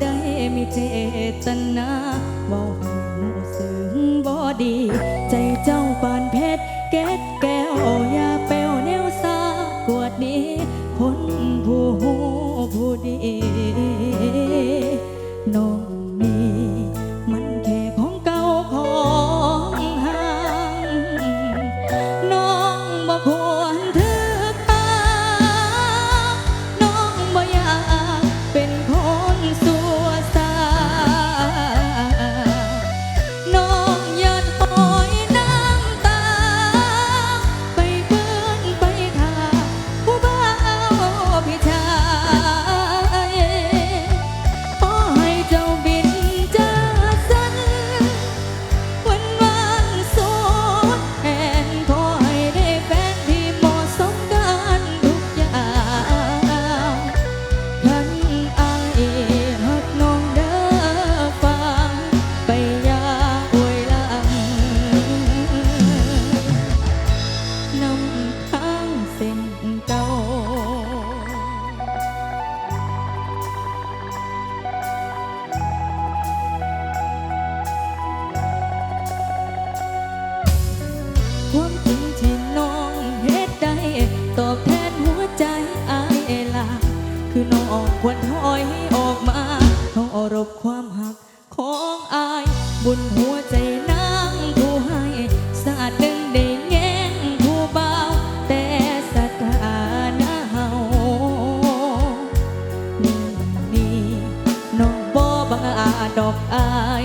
ได้มีเจตนาบอกาหูสึงบอดี ใจเจ้าปานเพชรเก็ดแก้วยา อยออกมาต้องอรบความหักของอายบนหัวใจนางผู้ให้สาดหนึ่งได้แง่งผู้เบาแต่สถานะเฮานี่น้องบ่บังอาดอกอาย